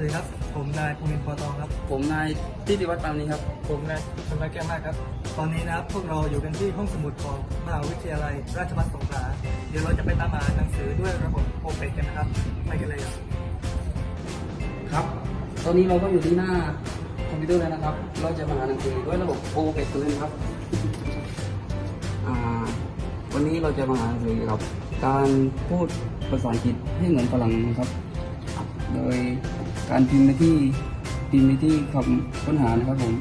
สวัสดีครับ ผมนายภูมินทร์ปอตองครับ ผมนายทิติวัฒน์ปามนี้ครับ ผมนายชนายแก้วมากครับ ตอนนี้นะครับพวกเราอยู่กันที่ห้องสมุดของมหาวิทยาลัย ราชภัฏสงขลา เดี๋ยวเราจะไปตามหาหนังสือด้วยระบบโอเปกกันนะครับ ไปกันเลยครับ ครับ ตอนนี้เราก็อยู่ที่หน้าคอมพิวเตอร์แล้วนะครับ เราจะมาหาหนังสือด้วยระบบโอเปกกันเลยนะครับอ่าวันนี้เราจะมาหาหนังสือเกี่ยวกับการพูดภาษาอังกฤษให้เหมือนฝรั่งนะครับ โดย การพิมพ์ไปที่พิมพ์ไปที่คำค้นหานะครับผม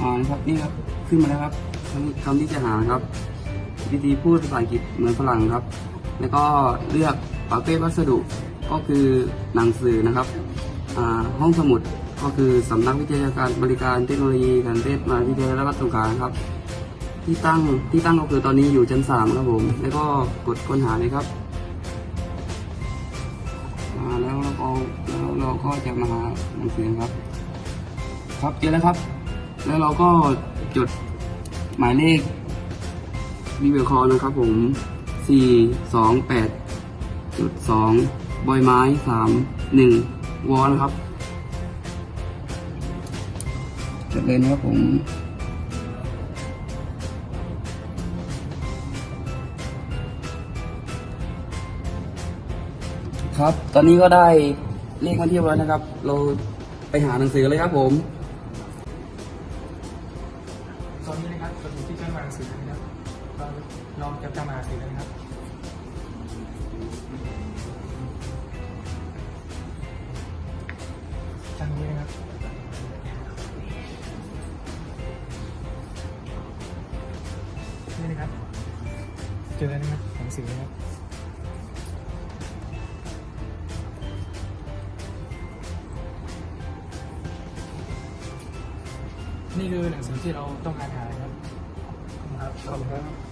อ่านะครับนี่ครับขึ้นมาแล้วครับคำคำที่จะหาครับ วิธีพูดภาษาอังกฤษเหมือนฝรั่งครับ แล้วก็เลือกประเภทวัสดุก็คือหนังสือนะครับ ห้องสมุดก็คือสำนักวิทยาการบริการเทคโนโลยีการเทศมหาวิทยาลัยราชภัฏสงขลาครับ ที่ตั้งที่ตั้งก็คือตอนนี้อยู่ชั้นสามครับผม แล้วก็กดค้นหาเลยครับอ่าแล้วเราก็แล้วเราก็จะมาหาหนังสือครับ ครับเจอแล้วครับ แล้วเราก็จดหมายเลขวีเวลคอนะครับผม 4 2 8จุด2บอยไม้ 3 1 วอลนะครับจดเลยนะครับผมครับ ตอนนี้ก็ได้เลขมาเทียบแล้วนะครับ เราไปหาหนังสือเลยครับผมตอนนี้นะครับเราอยู่ที่ชั้นวางหนังสือนะครับเราลองจะจำหาหนังสือกันนะครับ ชั้นนี้นะครับนี่นะครับ เจอแล้วนะครับหนังสือนะครับนี่คือหนังสือที่เราต้องการหาครับ ครับขอบคุณครับ